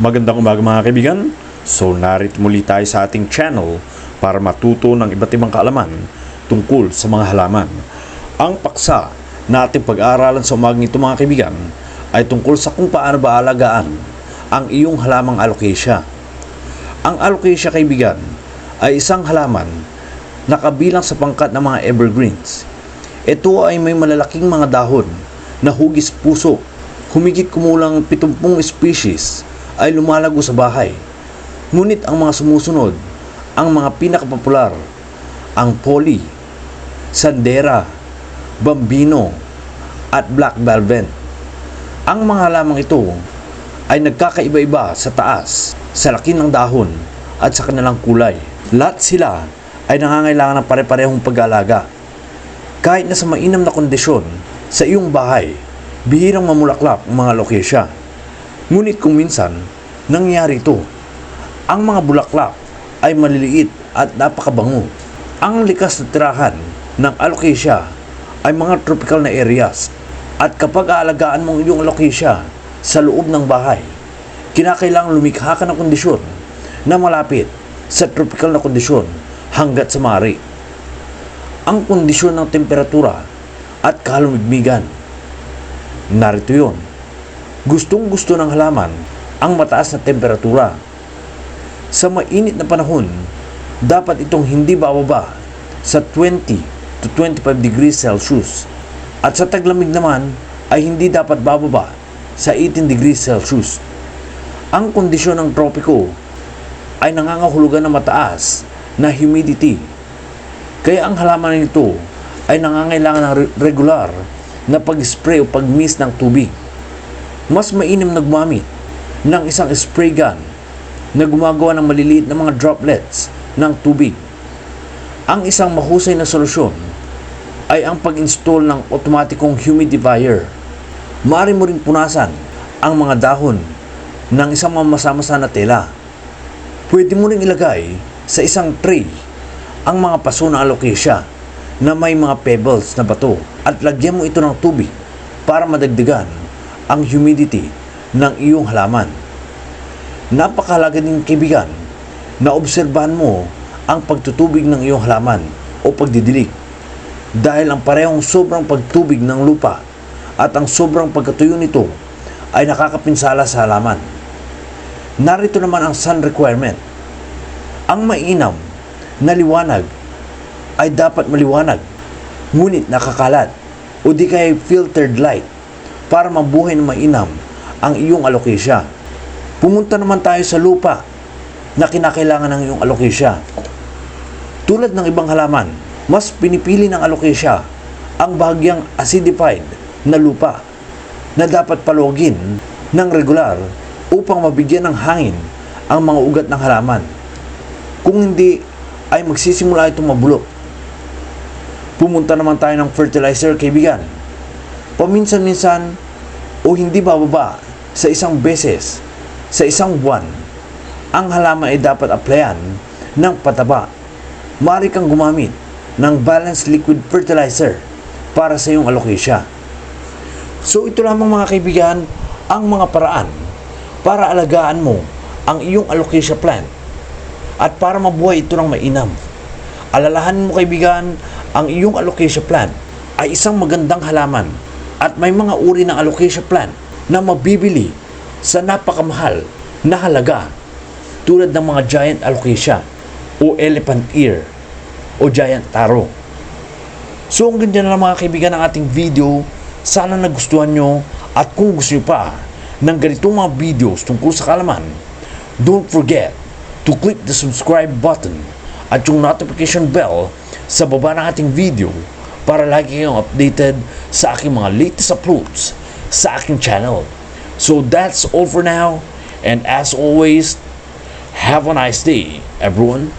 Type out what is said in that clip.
Magandang umaga mga kaibigan. So narito muli tayo sa ating channel para matuto ng iba't ibang kaalaman tungkol sa mga halaman. Ang paksa na ating pag-aaralan sa umagang ito mga kaibigan ay tungkol sa kung paano ba alagaan ang iyong halamang alocasia. Ang alocasia kaibigan ay isang halaman na kabilang sa pangkat ng mga evergreens. Ito ay may malalaking mga dahon na hugis puso. Humigit kumulang 70 species ay lumalago sa bahay. Ngunit ang mga sumusunod, ang mga pinakapopular, ang poly, sandera, bambino, at black velvet. Ang mga halamang ito ay nagkakaiba-iba sa taas, sa laki ng dahon, at sa kanilang kulay. Lahat sila ay nangangailangan ng pare-parehong pag-aalaga. Kahit na sa mainam na kondisyon, sa iyong bahay, bihirang mamulaklak ang mga lokesya. Ngunit kung minsan, nangyari ito. Ang mga bulaklak ay maliliit at napakabango. Ang likas na tirahan ng alocasia ay mga tropical na areas. At kapag aalagaan mo ang iyong alocasia sa loob ng bahay, kinakailangang lumikha ka ng kondisyon na malapit sa tropical na kondisyon hanggat sa mari. Ang kondisyon ng temperatura at kahalumigmigan. Narito yon. Gustong gusto ng halaman ang mataas na temperatura. Sa mainit na panahon, dapat itong hindi bababa sa 20 to 25 degrees Celsius. At sa taglamig naman ay hindi dapat bababa sa 18 degrees Celsius. Ang kondisyon ng tropiko ay nangangahulugan ng mataas na humidity. Kaya ang halaman nito ay nangangailangan ng re- regular na pag-spray o pag-mist ng tubig. Mas mainam na gumamit ng isang spray gun na gumagawa ng maliliit na mga droplets ng tubig. Ang isang mahusay na solusyon ay ang pag-install ng otomatikong humidifier. Maaari mo rin punasan ang mga dahon ng isang mamasa-masa na tela. Pwede mo rin ilagay sa isang tray ang mga paso ng alocasia na may mga pebbles na bato at lagyan mo ito ng tubig para madagdagan ang humidity ng iyong halaman. Napakahalaga din kaibigan na obserbahan mo ang pagtutubig ng iyong halaman o pagdidilig dahil ang parehong sobrang pagtubig ng lupa at ang sobrang pagkatuyo nito ay nakakapinsala sa halaman. Narito naman ang sun requirement. Ang mainam na liwanag ay dapat maliwanag, ngunit nakakalat o di kaya filtered light para mabuhay ng mainam ang iyong alocasia. Pumunta naman tayo sa lupa na kinakailangan ng iyong alocasia. Tulad ng ibang halaman, mas pinipili ng alocasia ang bahagyang acidified na lupa na dapat palogin ng regular upang mabigyan ng hangin ang mga ugat ng halaman. Kung hindi, ay magsisimula itong mabulok. Pumunta naman tayo ng fertilizer, kaibigan. Paminsan-minsan o hindi bababa sa isang beses sa isang buwan, ang halaman ay dapat applyan ng pataba. Maaari kang gumamit ng balanced liquid fertilizer para sa iyong alocasia. So ito lamang mga kaibigan ang mga paraan para alagaan mo ang iyong alocasia plant at para mabuhay ito ng mainam. Alalahanin mo kaibigan, ang iyong alocasia plant ay isang magandang halaman at may mga uri ng alocasia plant na mabibili sa napakamahal na halaga tulad ng mga giant alocasia o elephant ear o giant taro. So ang ganda na mga kaibigan ng ating video. Sana nagustuhan nyo at kung gusto nyo pa ng ganitong mga videos tungkol sa kalaman, don't forget to click the subscribe button at yung notification bell sa baba ng ating video para lagi kayong updated sa aking mga latest uploads sa aking channel. So that's all for now and as always, have a nice day everyone.